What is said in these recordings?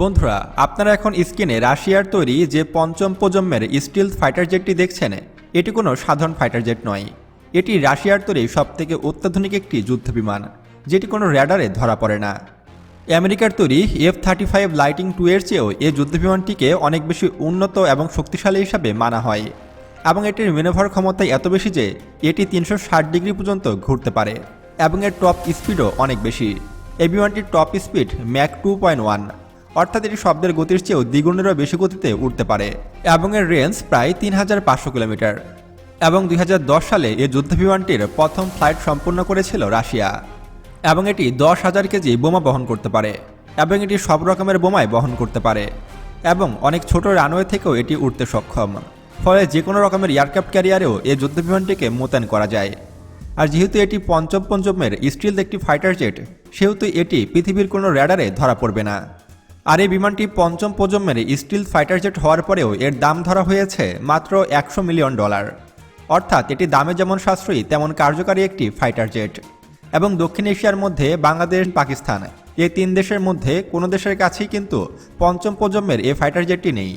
বন্ধুরা, আপনারা এখন স্ক্রিনে রাশিয়ার তৈরি যে পঞ্চম প্রজন্মের স্টিল ফাইটার জেটটি দেখছেন, এটি কোনো সাধারণ ফাইটার জেট নয়। এটি রাশিয়ার তৈরি সবথেকে অত্যাধুনিক একটি যুদ্ধ বিমান, যেটি কোনো র্যাডারে ধরা পড়ে না। আমেরিকার তৈরি F thirty five Lightning two এর চেয়েও এই যুদ্ধবিমানটিকে অনেক বেশি উন্নত এবং শক্তিশালী হিসাবে মানা হয় এবং এটির মেনোভার ক্ষমতা এত বেশি যে এটি তিনশো ষাট ডিগ্রি পর্যন্ত ঘুরতে পারে এবং এর টপ স্পিডও অনেক বেশি। এই বিমানটির top speed Mach two point one. অর্থাৎ এটি শব্দের গতির চেয়েও দ্বিগুণেরও বেশি গতিতে উঠতে পারে, এবং এর রেঞ্জ প্রায় তিন হাজার পাঁচশো কিলোমিটার। এবং দুই হাজার দশ সালে এই যুদ্ধবিমানটির প্রথম ফ্লাইট সম্পূর্ণ করেছিল রাশিয়া, এবং এটি দশ হাজার কেজি বোমা বহন করতে পারে, এবং এটি সব রকমের বোমায় বহন করতে পারে, এবং অনেক ছোট রানওয়ে থেকেও এটি উঠতে সক্ষম। ফলে যে কোনো রকমের এয়ারক্রাফট ক্যারিয়ারেও এই যুদ্ধবিমানটিকে মোতায়েন করা যায়। আর যেহেতু এটি পঞ্চম পঞ্চমের স্টিল একটি ফাইটার জেট, সেহেতু এটি পৃথিবীর কোনো র্যাডারে ধরা পড়বে না। আর এই বিমানটি পঞ্চম প্রজন্মের স্টিল ফাইটার জেট হওয়ার পরেও এর দাম ধরা হয়েছে মাত্র একশো মিলিয়ন ডলার। অর্থাৎ এটি দামে যেমন সাশ্রয়ী, তেমন কার্যকারী একটি ফাইটার জেট। এবং দক্ষিণ এশিয়ার মধ্যে বাংলাদেশ, পাকিস্তান, এই তিন দেশের মধ্যে কোনো দেশের কাছেই কিন্তু পঞ্চম প্রজন্মের এই ফাইটার জেটটি নেই।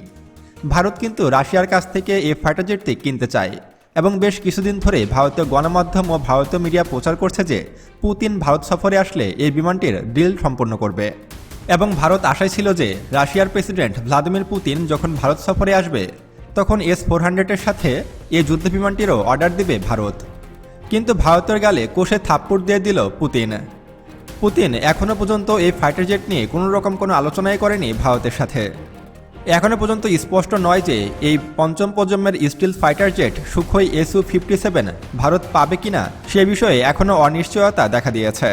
ভারত কিন্তু রাশিয়ার কাছ থেকে এই ফাইটার জেটটি কিনতে চায় এবং বেশ কিছুদিন ধরে ভারতীয় গণমাধ্যম ও ভারতীয় মিডিয়া প্রচার করছে যে পুতিন ভারত সফরে আসলে এই বিমানটির ডিল সম্পন্ন করবে। এবং ভারত আশায় ছিল যে রাশিয়ার প্রেসিডেন্ট ভ্লাদিমির পুতিন যখন ভারত সফরে আসবে, তখন এস ফোর হান্ড্রেডের সাথে এই যুদ্ধ বিমানটিরও অর্ডার দিবে ভারত। কিন্তু ভারতের গালে কোষে থাপ্পড় দিয়ে দিল পুতিন। পুতিন এখনও পর্যন্ত এই ফাইটার জেট নিয়ে কোনো রকম কোনো আলোচনাই করেনি ভারতের সাথে। এখনও পর্যন্ত স্পষ্ট নয় যে এই পঞ্চম প্রজন্মের stealth fighter jet Sukhoi SU fifty seven Bharat পাবে কিনা সে বিষয়ে এখনও অনিশ্চয়তা দেখা দিয়েছে।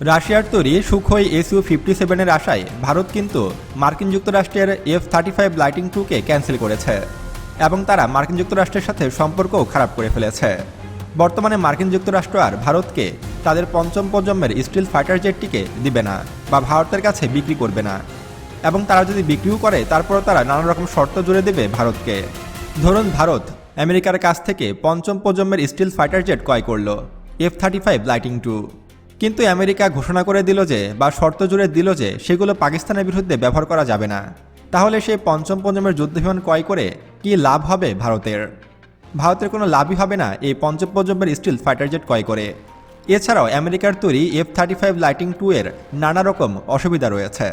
রাশিয়ার তৈরি সুখই এসইউ ফিফটি সেভেনের আশায় ভারত কিন্তু মার্কিন যুক্তরাষ্ট্রের এফ থার্টি ফাইভ লাইটিং টুকে ক্যান্সেল করেছে এবং তারা মার্কিন যুক্তরাষ্ট্রের সাথে সম্পর্কও খারাপ করে ফেলেছে। বর্তমানে মার্কিন যুক্তরাষ্ট্র আর ভারতকে তাদের পঞ্চম প্রজন্মের স্টিল ফাইটার জেটটিকে দিবে না বা ভারতের কাছে বিক্রি করবে না। এবং তারা যদি বিক্রিও করে, তারপরও তারা নানা রকম শর্ত জুড়ে দেবে ভারতকে। ধরুন ভারত আমেরিকার কাছ থেকে পঞ্চম প্রজন্মের স্টিল ফাইটার জেট ক্রয় করল, F thirty five Lightning two কিন্তু আমেরিকা ঘোষণা করে দিল যে বা শর্ত জুড়ে দিল যে সেগুলো পাকিস্তানের বিরুদ্ধে ব্যবহার করা যাবে না। তাহলে সেই পঞ্চম প্রজন্মের যুদ্ধবিমান ক্রয় করে কি লাভ হবে ভারতের? ভারতের কোনো লাভই হবে না এই পঞ্চম প্রজন্মের স্টিল ফাইটার জেট ক্রয় করে। এছাড়াও আমেরিকার তৈরি F thirty five Lightning two এর নানা রকম অসুবিধা রয়েছে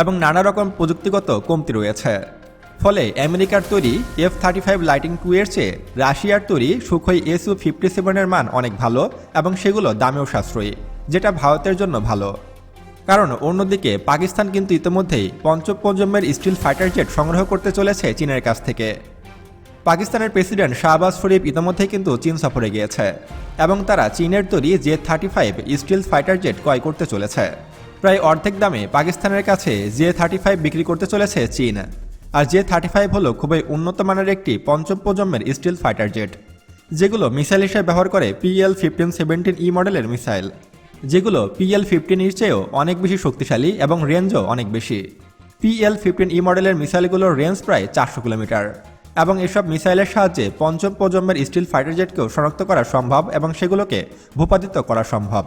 এবং নানা রকম প্রযুক্তিগত কমতি রয়েছে। ফলে আমেরিকার তৈরি F thirty five Lightning two এর চেয়ে রাশিয়ার তৈরি সুখই এসইউ ফিফটি সেভেনের মান অনেক ভালো এবং সেগুলো দামেও সাশ্রয়ী। যেটা ভারতের জন্য ভালো। কারণ অন্যদিকে পাকিস্তান কিন্তু ইতিমধ্যেই পঞ্চম প্রজন্মের স্টিল ফাইটার জেট সংগ্রহ করতে চলেছে চীনের কাছ থেকে। পাকিস্তানের প্রেসিডেন্ট শাহবাজ শরীফ ইতিমধ্যেই কিন্তু চীন সফরে গিয়েছে এবং তারা চীনের তৈরি J thirty five stealth fighter jet ক্রয় করতে চলেছে। প্রায় অর্ধেক দামে পাকিস্তানের কাছে জে থার্টি ফাইভ বিক্রি করতে চলেছে চীন। আর জে থার্টি ফাইভ হলো খুবই উন্নত মানের একটি পঞ্চম প্রজন্মের স্টিল ফাইটার জেট, যেগুলো মিসাইল হিসেবে ব্যবহার করে পিএল ফিফটিন সেভেন্টিন ই মডেলের মিসাইল। যেগুলো পিএল ফিফটিন এর চেয়েও অনেক বেশি শক্তিশালী এবং রেঞ্জও অনেক বেশি। পিএল ফিফটিন ই মডেলের মিসাইলগুলোর রেঞ্জ প্রায় চারশো কিলোমিটার এবং এসব মিসাইলের সাহায্যে পঞ্চম প্রজন্মের স্টিল ফাইটার জেটকেও শনাক্ত করা সম্ভব এবং সেগুলোকে ভূপাতিত করা সম্ভব।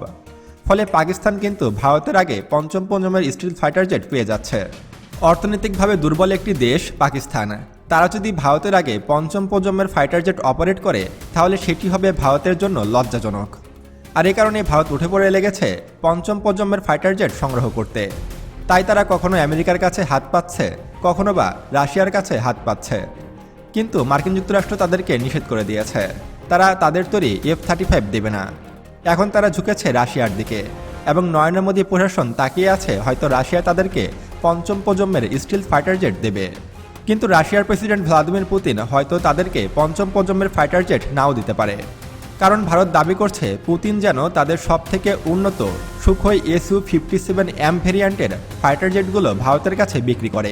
ফলে পাকিস্তান কিন্তু ভারতের আগে পঞ্চম প্রজন্মের স্টিল ফাইটার জেট পেয়ে যাচ্ছে। অর্থনৈতিকভাবে দুর্বল একটি দেশ পাকিস্তান। তারা যদি ভারতের আগে পঞ্চম প্রজন্মের ফাইটার জেট অপারেট করে, তাহলে সেটি হবে ভারতের জন্য লজ্জাজনক। আর এ কারণে ভারত উঠে পড়ে লেগেছে পঞ্চম প্রজন্মের ফাইটার জেট সংগ্রহ করতে। তাই তারা কখনো আমেরিকার কাছে হাত পাচ্ছে কখনো বা রাশিয়ার কাছে হাত পাচ্ছে কিন্তু মার্কিন যুক্তরাষ্ট্র তাদেরকে নিষেধ করে দিয়েছে। তারা তাদের তৈরি এফ থার্টি ফাইভ দেবে না। এখন তারা ঝুঁকেছে রাশিয়ার দিকে এবং নরেন্দ্র মোদী প্রশাসন তাকিয়ে আছে হয়তো রাশিয়া তাদেরকে পঞ্চম প্রজন্মের স্টিল ফাইটার জেট দেবে। কিন্তু রাশিয়ার প্রেসিডেন্ট ভ্লাদিমির পুতিন হয়তো তাদেরকে পঞ্চম প্রজন্মের ফাইটার জেট নাও দিতে পারে। কারণ ভারত দাবি করছে পুতিন যেন তাদের সব থেকে উন্নত Sukhoi SU fifty seven M ভেরিয়ান্টের fighter জেটগুলো ভারতের কাছে বিক্রি করে।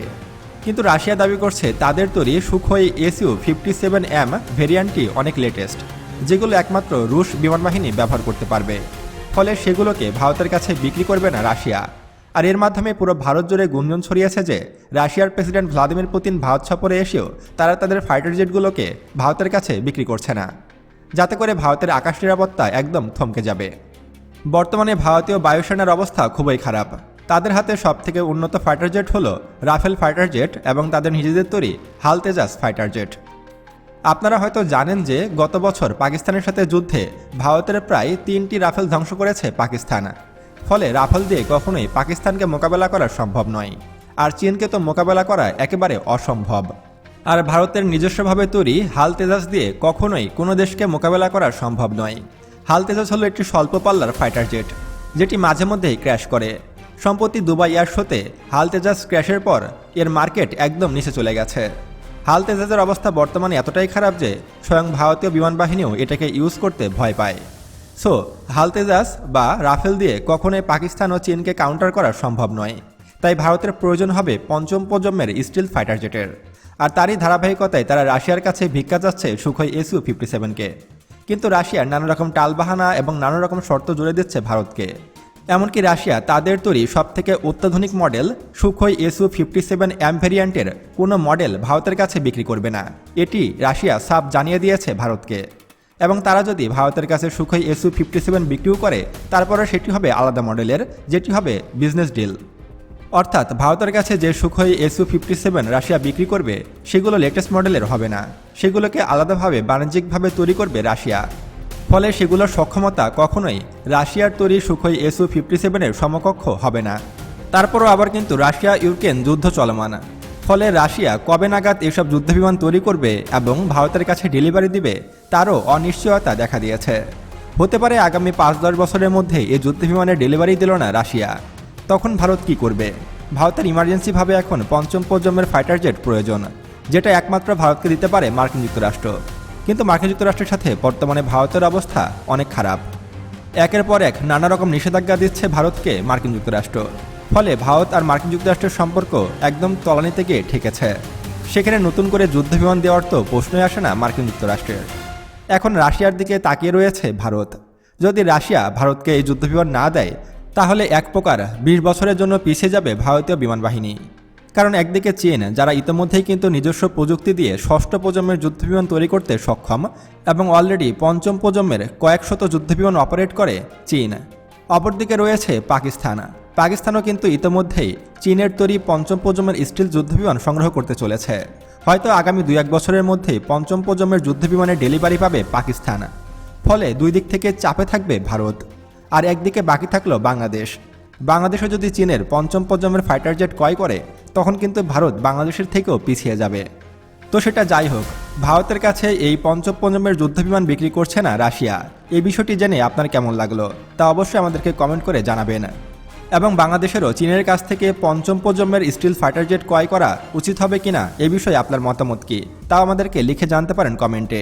কিন্তু রাশিয়া দাবি করছে তাদের তৈরি Sukhoi SU fifty seven M ভেরিয়ান্টটি অনেক লেটেস্ট, যেগুলো একমাত্র রুশ বিমান বাহিনী ব্যবহার করতে পারবে। ফলে সেগুলোকে ভারতের কাছে বিক্রি করবে না রাশিয়া। আর এর মাধ্যমে পুরো ভারত জুড়ে গুঞ্জন ছড়িয়েছে যে, রাশিয়ার প্রেসিডেন্ট ভ্লাদিমির পুতিন ভারত সফরে এসেও তারা তাদের ফাইটার জেটগুলোকে ভারতের কাছে বিক্রি করছে না। যাতে করে ভারতের আকাশ নিরাপত্তা একদম থমকে যাবে। বর্তমানে ভারতীয় বায়ুসেনার অবস্থা খুবই খারাপ। তাদের হাতে সবথেকে উন্নত ফাইটার জেট হল রাফেল ফাইটার জেট এবং তাদের নিজেদের তৈরি হাল তেজাস ফাইটার জেট আপনারা হয়তো জানেন যে গত বছর পাকিস্তানের সাথে যুদ্ধে ভারতের প্রায় তিনটি রাফেল ধ্বংস করেছে পাকিস্তান। ফলে রাফেল দিয়ে কখনোই পাকিস্তানকে মোকাবেলা করা সম্ভব নয়। আর চীনকে তো মোকাবেলা করা একেবারে অসম্ভব। আর ভারতের নিজস্বভাবে তৈরি হাল তেজাস দিয়ে কখনোই কোনো দেশকে মোকাবেলা করা সম্ভব নয়। হাল তেজাস হলো একটি স্বল্প পাল্লার ফাইটার জেট, যেটি মাঝে মধ্যেই ক্র্যাশ করে। সম্প্রতি দুবাই এয়ার শোতে হাল তেজাস ক্র্যাশের পর এর মার্কেট একদম নিচে চলে গেছে। হাল তেজাজের অবস্থা বর্তমানে এতটাই খারাপ যে স্বয়ং ভারতীয় বিমান বাহিনীও এটাকে ইউজ করতে ভয় পায়। সো, হাল তেজাস বা রাফেল দিয়ে কখনোই পাকিস্তান ও চীনকে কাউন্টার করা সম্ভব নয়। তাই ভারতের প্রয়োজন হবে পঞ্চম প্রজন্মের স্টিল ফাইটার জেটের আর তারই ধারাবাহিকতায় তারা রাশিয়ার কাছে ভিক্ষা যাচ্ছে সুখই এসইউ ফিফটি সেভেনকে। কিন্তু রাশিয়ার নানা রকম টালবাহানা এবং নানা রকম শর্ত জুড়ে দিচ্ছে ভারতকে। এমনকি রাশিয়া তাদের তৈরি সবথেকে অত্যাধুনিক model Sukhoi SU fifty seven M ভ্যারিয়ান্টের কোনো মডেল ভারতের কাছে বিক্রি করবে না। এটি রাশিয়া সাফ জানিয়ে দিয়েছে ভারতকে। এবং তারা যদি ভারতের কাছে সুখই এসু ফিফটি সেভেন বিক্রিও করে তারপরে সেটি হবে আলাদা মডেলের, যেটি হবে বিজনেস ডিল অর্থাৎ ভারতের কাছে যে Sukhoi SU fifty seven Russia বিক্রি করবে, সেগুলো লেটেস্ট মডেলের হবে না। সেগুলোকে আলাদাভাবে বাণিজ্যিকভাবে তৈরি করবে রাশিয়া। ফলে সেগুলোর সক্ষমতা কখনোই রাশিয়ার তৈরি সুখই এসু ফিফটি সেভেনের সমকক্ষ হবে না। তারপরও আবার কিন্তু রাশিয়া ইউক্রেন যুদ্ধ চলমান। ফলে রাশিয়া কবে নাগাদ এসব যুদ্ধবিমান তৈরি করবে এবং ভারতের কাছে ডেলিভারি দিবে, তারও অনিশ্চয়তা দেখা দিয়েছে। হতে পারে আগামী পাঁচ দশ বছরের মধ্যে এই যুদ্ধবিমানের ডেলিভারি দিল না রাশিয়া। তখন ভারত কি করবে? ভারতের ইমার্জেন্সিভাবে এখন পঞ্চম প্রজন্মের ফাইটার জেট প্রয়োজন, যেটা একমাত্র ভারতকে দিতে পারে মার্কিন যুক্তরাষ্ট্র। কিন্তু মার্কিন যুক্তরাষ্ট্রের সাথে বর্তমানে ভারতের অবস্থা অনেক খারাপ। একের পর এক নানা রকম নিষেধাজ্ঞা দিচ্ছে ভারতকে মার্কিন যুক্তরাষ্ট্র। ফলে ভারত আর মার্কিন যুক্তরাষ্ট্রের সম্পর্ক একদম তলানিতে গিয়ে ঠেকেছে। সেখানে নতুন করে যুদ্ধবিমান দেওয়ার তো প্রশ্নই আসে না মার্কিন যুক্তরাষ্ট্রের। এখন রাশিয়ার দিকে তাকিয়ে রয়েছে ভারত। যদি রাশিয়া ভারতকে এই যুদ্ধবিমান না দেয় তাহলে এক প্রকার বিশ বছরের জন্য পিছিয়ে যাবে ভারতীয় বিমান বাহিনী। কারণ একদিকে চীন, যারা ইতোমধ্যেই কিন্তু নিজস্ব প্রযুক্তি দিয়ে ষষ্ঠ প্রজন্মের যুদ্ধবিমান তৈরি করতে সক্ষম এবং অলরেডি পঞ্চম প্রজন্মের কয়েক শত যুদ্ধবিমান অপারেট করে চীন। অপরদিকে রয়েছে পাকিস্তান। পাকিস্তানও কিন্তু ইতোমধ্যেই চীনের তৈরি পঞ্চম প্রজন্মের স্টিল যুদ্ধবিমান সংগ্রহ করতে চলেছে। হয়তো আগামী দুই এক বছরের মধ্যেই পঞ্চম প্রজন্মের যুদ্ধবিমানের ডেলিভারি পাবে পাকিস্তান। ফলে দুই দিক থেকে চাপে থাকবে ভারত। আর একদিকে বাকি থাকল বাংলাদেশ। বাংলাদেশও যদি চীনের পঞ্চম প্রজন্মের ফাইটার জেট ক্রয় করে, তখন কিন্তু ভারত বাংলাদেশের থেকেও পিছিয়ে যাবে। তো সেটা যাই হোক, ভারতের কাছে এই পঞ্চম প্রজন্মের যুদ্ধবিমান বিক্রি করছে না রাশিয়া। এই বিষয়টি জেনে আপনার কেমন লাগল, তা অবশ্যই আমাদেরকে কমেন্ট করে জানাবেন। এবং বাংলাদেশেরও চীনের কাছ থেকে পঞ্চম প্রজন্মের স্টিল ফাইটার জেট ক্রয় করা উচিত হবে কিনা, এ বিষয়ে আপনার মতামত কি তাও আমাদেরকে লিখে জানতে পারেন কমেন্টে